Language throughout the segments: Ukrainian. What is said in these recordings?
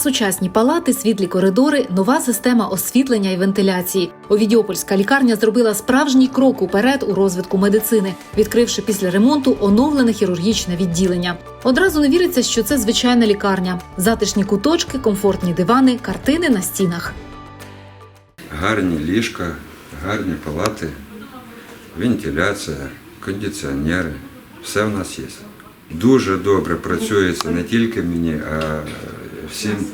Сучасні палати, світлі коридори, нова система освітлення і вентиляції. Овідіопольська лікарня зробила справжній крок уперед у розвитку медицини, відкривши після ремонту оновлене хірургічне відділення. Одразу не віриться, що це звичайна лікарня. Затишні куточки, комфортні дивани, картини на стінах. Гарні ліжка, гарні палати, вентиляція, кондиціонери. Все в нас є. Дуже добре працюється не тільки мені, а всім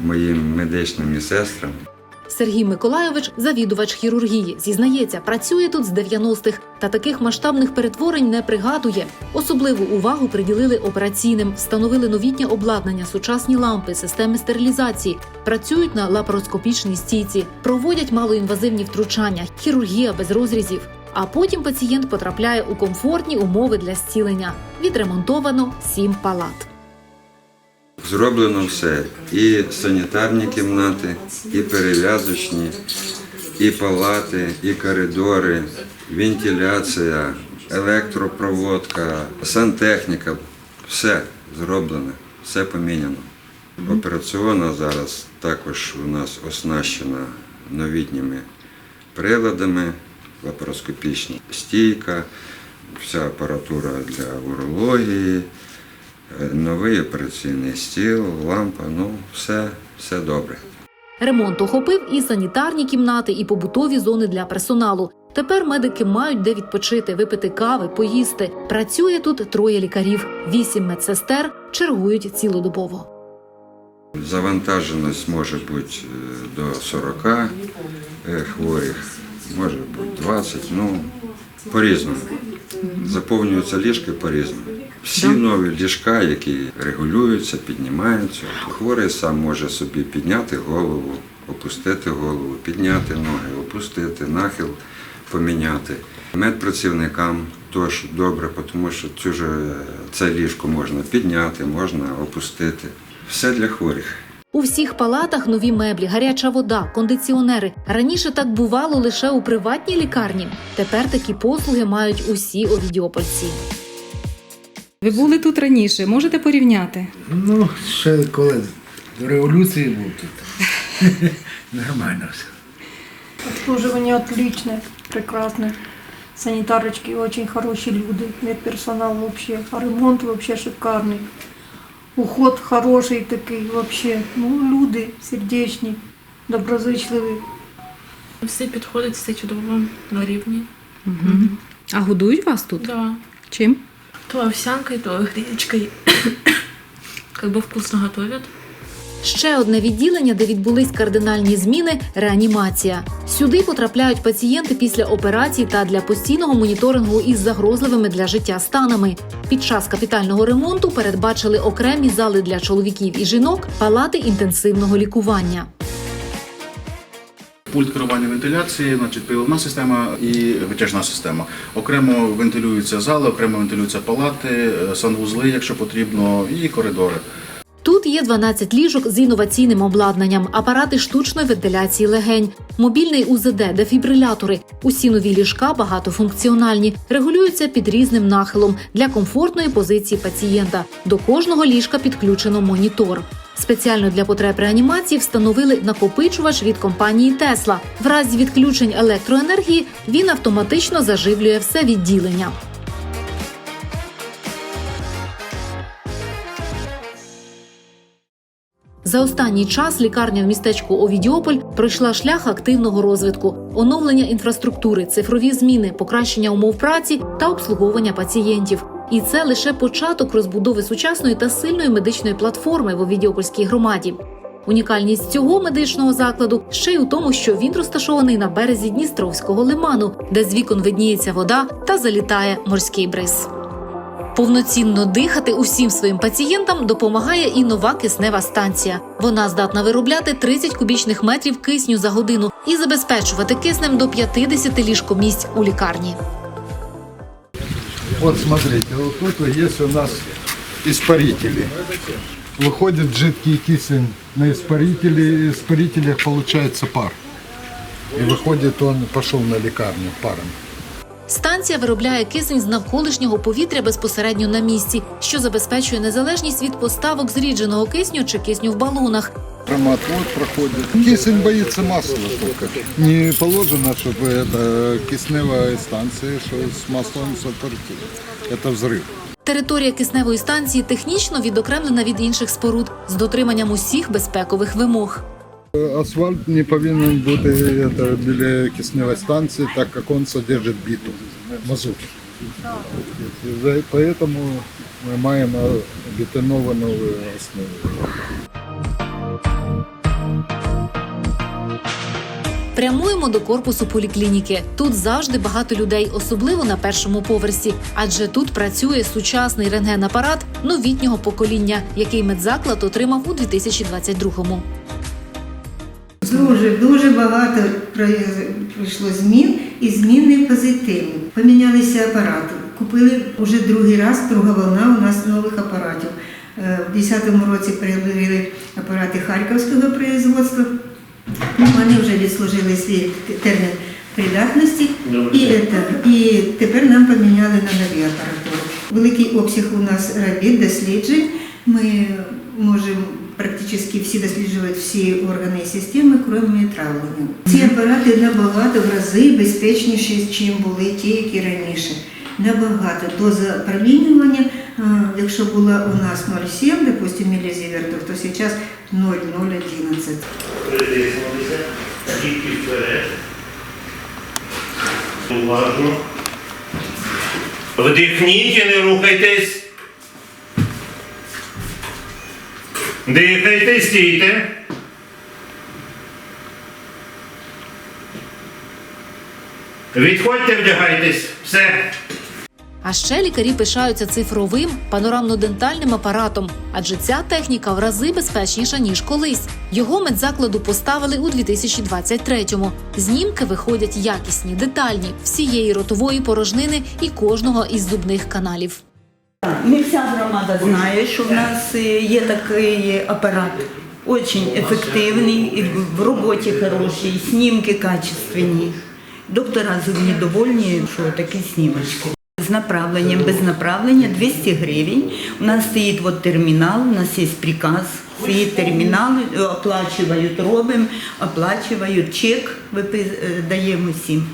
моїм медичним сестрам. Сергій Миколайович, завідувач хірургії, зізнається, працює тут з 90-х та таких масштабних перетворень не пригадує. Особливу увагу приділили операційним, встановили новітнє обладнання, сучасні лампи, системи стерилізації, працюють на лапароскопічній стійці, проводять малоінвазивні втручання, хірургія без розрізів. А потім пацієнт потрапляє у комфортні умови для зцілення. Відремонтовано сім палат. Зроблено все. І санітарні кімнати, і перев'язочні, і палати, і коридори, вентиляція, електропроводка, сантехніка. Все зроблено, все поміняно. Операційна зараз також у нас оснащена новітніми приладами, лапароскопічна стійка, вся апаратура для урології. Е, Новий операційний стіл, лампа, ну все, все добре. Ремонт охопив і санітарні кімнати, і побутові зони для персоналу. Тепер медики мають де відпочити, випити кави, поїсти. Працює тут троє лікарів, вісім медсестер чергують цілодобово. Завантаженість може бути е, до 40 е, хворих, може бути 20, ну по-різному. Заповнюються ліжки по-різному. Всі нові ліжка, які регулюються, піднімаються. Хворий сам може собі підняти голову, опустити голову, підняти ноги, опустити, нахил поміняти. Медпрацівникам теж добре, тому що цю ж, це ліжко можна підняти, можна опустити. Все для хворих. У всіх палатах нові меблі, гаряча вода, кондиціонери. Раніше так бувало лише у приватній лікарні. Тепер такі послуги мають усі овідіопольці. Ви були тут раніше, можете порівняти? Ну, ще коли до революції був тут. Нормально все. Обслуживание отличное, прекрасное. Санитарочки очень хорошие люди, медперсонал вообще, а ремонт вообще шикарный. Уход хороший такий вообще. Ну, люди сердечні, доброзичливі. Все підходить, все чудово на рівні. А годують вас тут? Да. Чим? То овсянкой, то гречкой. Как бы вкусно готовят. Ще одне відділення, де відбулись кардинальні зміни реанімація. Сюди потрапляють пацієнти після операцій та для постійного моніторингу із загрозливими для життя станами. Під час капітального ремонту передбачили окремі зали для чоловіків і жінок, палати інтенсивного лікування. Пульт керування вентиляції, значить приливна система і витяжна система. Окремо вентилюються зали, окремо вентилюються палати, е, санвузли, якщо потрібно, і коридори. Тут є 12 ліжок з інноваційним обладнанням, апарати штучної вентиляції легень, мобільний УЗД, дефібрилятори. Усі нові ліжка багатофункціональні, регулюються під різним нахилом для комфортної позиції пацієнта. До кожного ліжка підключено монітор. Спеціально для потреб реанімації встановили накопичувач від компанії Тесла. В разі відключень електроенергії він автоматично заживлює все відділення. За останній час лікарня в містечку Овідіополь пройшла шлях активного розвитку, оновлення інфраструктури, цифрові зміни, покращення умов праці та обслуговування пацієнтів. І це лише початок розбудови сучасної та сильної медичної платформи в Овідіопольській громаді. Унікальність цього медичного закладу ще й у тому, що він розташований на березі Дністровського лиману, де з вікон видніється вода та залітає морський бриз. Повноцінно дихати усім своїм пацієнтам допомагає і нова киснева станція. Вона здатна виробляти 30 кубічних метрів кисню за годину і забезпечувати киснем до 50 ліжкомісць у лікарні. Вот смотрите, вот тут есть у нас испарители. Выходит жидкий кисень на испарители, в испарителях получается пар. И выходит он, пошел на лекарню паром. Станція виробляє кисень з навколишнього повітря безпосередньо на місці, що забезпечує незалежність від поставок зрідженого кисню чи кисню в балонах. Промоотвод проходит. Кисень боится масла только. Не положено, чтобы это кисневая станция, что с маслом сопортила. Это взрыв. Територія кисневої станції технічно відокремлена від інших споруд з дотриманням усіх безпекових вимог. Асфальт не повинен бути это, біля кисневої станції, так як він содержить бітум, мазут. Поэтому ми маємо бетоновану основу. Прямуємо до корпусу поліклініки. Тут завжди багато людей, особливо на першому поверсі, адже тут працює сучасний рентген-апарат новітнього покоління, який медзаклад отримав у 2022-му. Дуже дуже багато пройшло змін і зміни позитивні. Помінялися апарати. Купили вже другий раз, друга волна у нас нових апаратів. Е, В 2010 році приобрели апарати харківського производства. Ну, Вони вже відслужили свій термін придатності. І, это, і тепер нам поміняли на нові апаратури. Великий обсяг у нас робіт, досліджень. Ми можемо практично всі досліджувати всі органи і системи, крім травлення. Ці апарати набагато в рази безпечніші, ніж були ті, які раніше. Набагато доза промінювання, якщо була у нас 0,7, допустим, мілізівертів, то зараз 0,011. Придихнутися, тільки. Вдихніть і не рухайтесь. Дихайте, стійте. Відходьте, вдягайтесь. Все. А ще лікарі пишаються цифровим панорамно-дентальним апаратом, адже ця техніка в рази безпечніша ніж колись. Його медзакладу поставили у 2023-му. Знімки виходять якісні, детальні всієї ротової порожнини і кожного із зубних каналів. Не вся громада знає, що в нас е, є такий апарат. Дуже ефективний, в роботі хороший, знімки качественні. Доктора зубні що такі знімочки. З направленням, без направлення 200 гривень. У нас стоїть от термінал, у нас є приказ, стоїть термінал, оплачують, робимо, оплачують чек, е, даємо всім.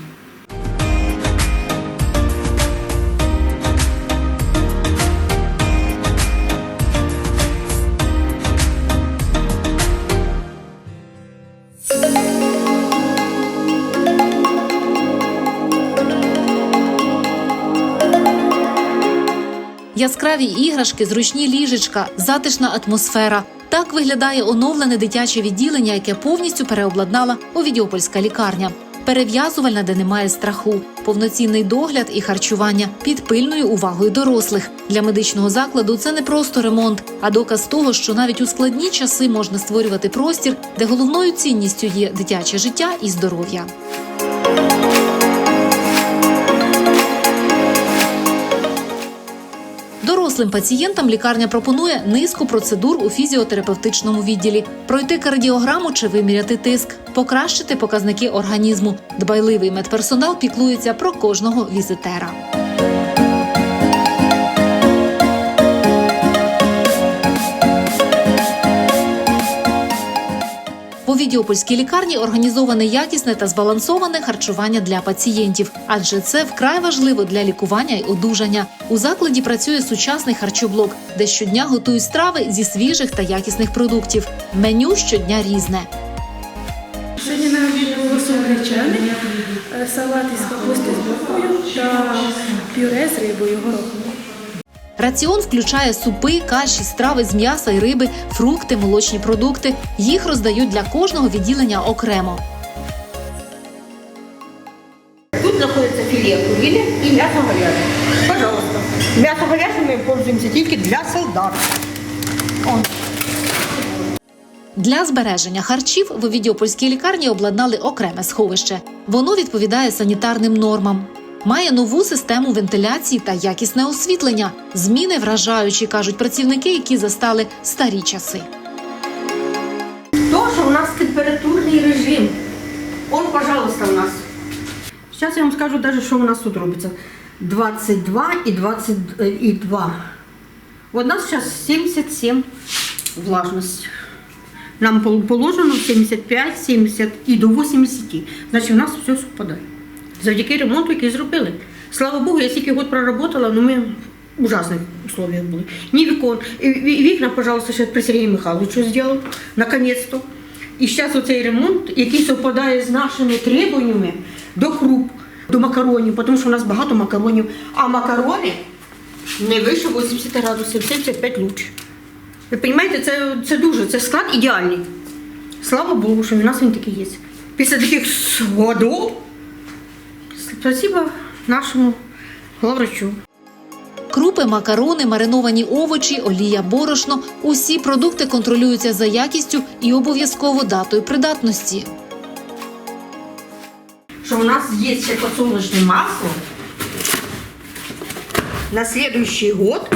Яскраві іграшки, зручні ліжечка, затишна атмосфера. Так виглядає оновлене дитяче відділення, яке повністю переобладнала Овідіопольська лікарня. Перев'язувальна, де немає страху, повноцінний догляд і харчування під пильною увагою дорослих. Для медичного закладу це не просто ремонт, а доказ того, що навіть у складні часи можна створювати простір, де головною цінністю є дитяче життя і здоров'я. Дорослим пацієнтам лікарня пропонує низку процедур у фізіотерапевтичному відділі: пройти кардіограму чи виміряти тиск, покращити показники організму. Дбайливий медперсонал піклується про кожного візитера. У Відіопольській лікарні організоване якісне та збалансоване харчування для пацієнтів, адже це вкрай важливо для лікування й одужання. У закладі працює сучасний харчоблок, де щодня готують страви зі свіжих та якісних продуктів. Меню щодня різне. Сьогодні на обід суп гречаний, е, салат із капусти з морквою та пюре з рибою горохом. Раціон включає супи, каші, страви з м'яса й риби, фрукти, молочні продукти. Їх роздають для кожного відділення окремо. Тут находится филе куриное и мясо говяжье. Пожалуйста. Мясо говяжье мы пользуемся только для солдат. Для збереження харчів в Відіопольській лікарні обладнали окреме сховище. Воно відповідає санітарним нормам. Має нову систему вентиляції та якісне освітлення. Зміни вражаючі, кажуть працівники, які застали старі часи. То, что у нас температурный режим. Он, пожалуйста, у нас. Сейчас я вам скажу даже, что у нас тут робится. 22 и 22. У нас сейчас 77 влажность. Нам положено 75, 70 і до 80. Значить, у нас все совпадає. Завдяки ремонту, який зробили. Слава Богу, я стільки год проработала, але ми в ужасних условиях були. Ні вікон. Вікна, пожалуйста, ще при Сергію Михайловичу зробив, наконець-то. І зараз оцей ремонт, який совпадає з нашими требуваннями до круп, до макаронів, тому що у нас багато макаронів. А макарони не вище 80 градусів, 75 лучше. Ви розумієте, це, це дуже, це склад ідеальний. Слава Богу, що в нас він такий є. Після таких годов, спасибо нашому главврачу. Крупи, макарони, мариновані овочі, олія, борошно – усі продукти контролюються за якістю і обов'язково датою придатності. Що у нас є ще подсолнечне масло. На следующий год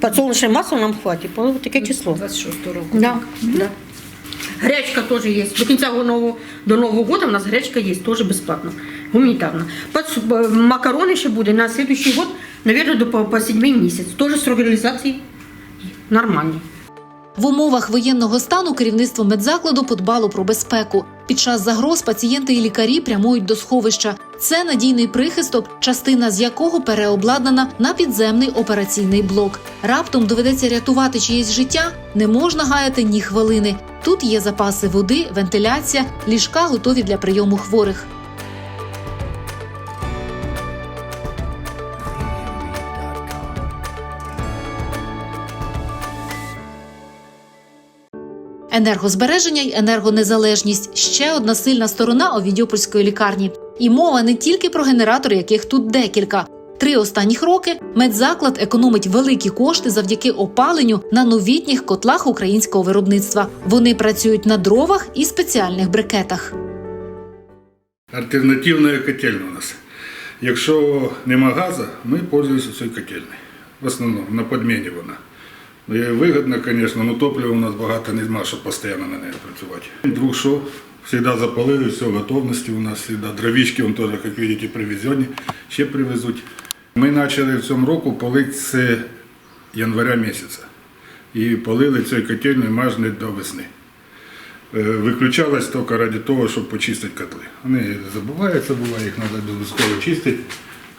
подсолнечне масло нам хватить. по таке число. 26 року. Да, да. Гречка тоже есть. До конца нового, до Нового года у нас гречка есть, тоже бесплатно. Гуманитарно. Под, макароны еще будут на следующий год, наверное, до по, по седьмий місяць. Тоже срок реализации нормальний. В умовах воєнного стану керівництво медзакладу подбало про безпеку. Під час загроз пацієнти і лікарі прямують до сховища. Це надійний прихисток, частина з якого переобладнана на підземний операційний блок. Раптом доведеться рятувати чиєсь життя. Не можна гаяти ні хвилини. Тут є запаси води, вентиляція, ліжка готові для прийому хворих. Енергозбереження й енергонезалежність ще одна сильна сторона Овідіопольської лікарні. І мова не тільки про генератори, яких тут декілька. Три останніх роки медзаклад економить великі кошти завдяки опаленню на новітніх котлах українського виробництва. Вони працюють на дровах і спеціальних брикетах. Альтернативна котельня у нас. Якщо нема газу, ми пользуємося цією котельною. В основному на підміні вона. Ну, і Вигідно, звісно, але топлива у нас багато немає, щоб постійно на неї працювати. Друг що, завжди запалили, все в готовності у нас завжди. Дровички, вон теж, як бачите, привезені, ще привезуть. Ми почали в цьому року палити з января місяця. І палили цією котельною майже до весни. Е, Виключалась тільки ради того, щоб почистити котли. Вони забуваються, буває, їх треба обов'язково чистити.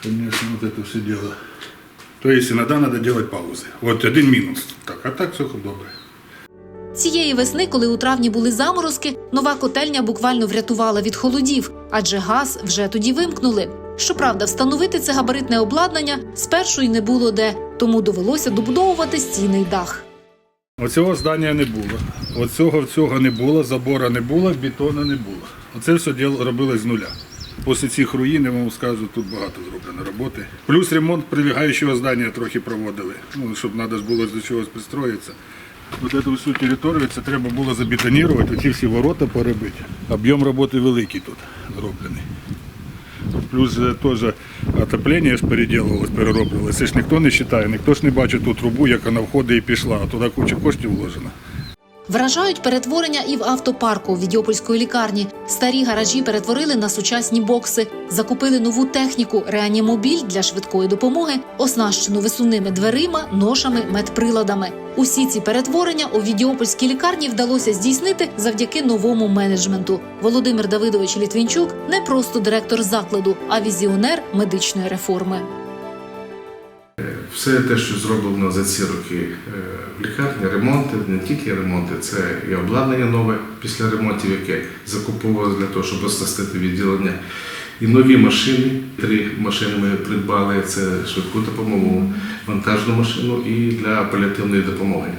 Звісно, это все дело. То есть иногда надо делать паузы. Вот один мінус. Так, а так все добре. Цієї весни, коли у травні були заморозки, нова котельня буквально врятувала від холодів, адже газ вже тоді вимкнули. Щоправда, встановити це габаритне обладнання спершу й не було де, тому довелося добудовувати стійний дах. Оцього здання не було. Оцього цього не було, забора не було, бетону не було. Оце все робилось з нуля. Після цих руїн, я вам скажу, тут багато зроблено роботи. Плюс ремонт прилегаючого здання трохи проводили, ну, щоб треба було до чогось пристроїтися. Ось цю всю територію це треба було забетонувати, оці всі ворота перебити. Об'єм роботи великий тут зроблений. Плюс теж отоплення ж переділувалось, перероблювалося. Це ж ніхто не вважає, ніхто ж не бачить ту трубу, як вона входить і пішла, а туди куча коштів вложена. Вражають перетворення і в автопарку Відьопольської лікарні. Старі гаражі перетворили на сучасні бокси, закупили нову техніку, реанімобіль для швидкої допомоги, оснащену висунними дверима, ношами, медприладами. Усі ці перетворення у Відьопольській лікарні вдалося здійснити завдяки новому менеджменту. Володимир Давидович Літвінчук не просто директор закладу, а візіонер медичної реформи. Все те, що зроблено за ці роки е, в лікарні, ремонти, не тільки ремонти, це і обладнання нове після ремонтів, яке закуповувалося для того, щоб оснастити відділення. І нові машини. Три машини ми придбали: це швидку допомогу, вантажну машину і для паліативної допомоги.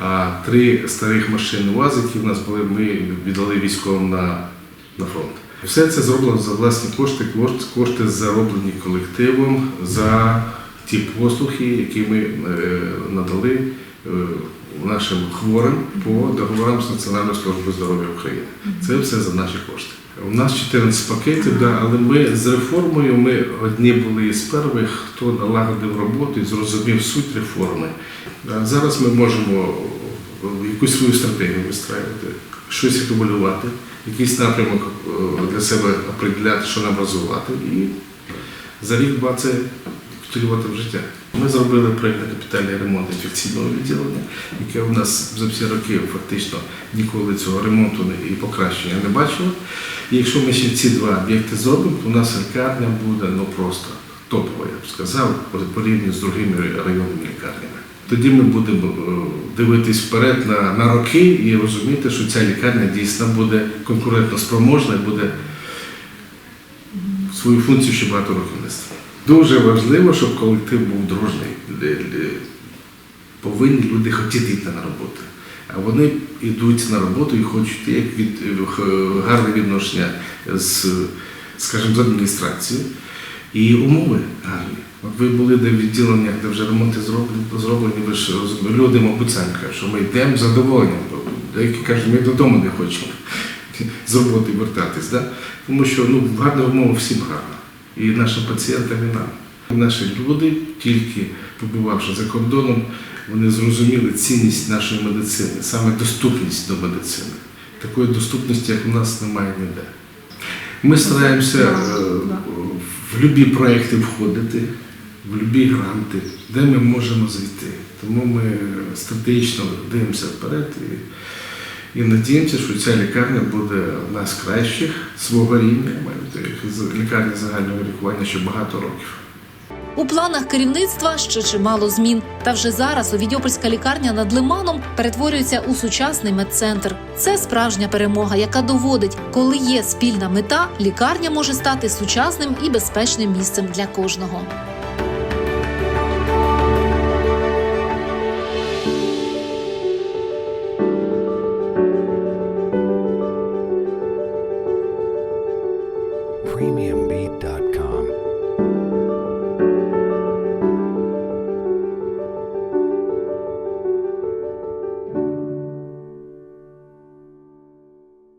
А три старих машини УАЗ, які в нас були, ми віддали військовим на, на фронт. Все це зроблено за власні кошти, кошти- кошти зароблені колективом за ті послуги, які ми е, надали е, нашим хворим по договорам з Національною службою здоров'я України. Це все за наші кошти. У нас 14 пакетів, да, але ми з реформою ми одні були з перших, хто налагодив роботу і зрозумів суть реформи. Зараз ми можемо якусь свою стратегію вистраювати, щось акумулювати, якийсь напрямок е, для себе определяти, що нам розвивати, і за рік-два це втілювати в життя. Ми зробили проєкт капітальний ремонт інфекційного відділення, яке у нас за всі роки фактично ніколи цього ремонту і покращення не бачило. І якщо ми ще ці два об'єкти зробимо, то у нас лікарня буде ну просто топова, я б сказав, порівняно з другими районними лікарнями. Тоді ми будемо е, дивитись вперед на, на роки і розуміти, що ця лікарня дійсно буде конкурентно спроможна і буде свою функцію ще багато років нести. Дуже важливо, щоб колектив був дружний. Повинні люди хотіти йти на роботу. А вони йдуть на роботу і хочуть як від е, гарне відношення з, скажімо, з адміністрацією. І умови гарні. От ви були де в відділеннях, де вже ремонти зроблені, ви ж люди, мабуть, самі кажуть, що ми йдемо з задоволенням. Деякі кажуть, ми додому не хочемо з роботи вертатись. Да? Тому що ну, гарна умова всім гарна. І нашим пацієнтам, і нам. Наші люди, тільки побувавши за кордоном, вони зрозуміли цінність нашої медицини, саме доступність до медицини. Такої доступності, як у нас, немає ніде. Ми стараємося е, в любі проекти входити, в любі гранти, де ми можемо зайти. Тому ми стратегічно дивимося вперед і, і надіємося, що ця лікарня буде одна з кращих свого рівня, з- лікарня загального лікування ще багато років. У планах керівництва ще чимало змін. Та вже зараз Овідьопольська лікарня над лиманом перетворюється у сучасний медцентр. Це справжня перемога, яка доводить, коли є спільна мета, лікарня може стати сучасним і безпечним місцем для кожного.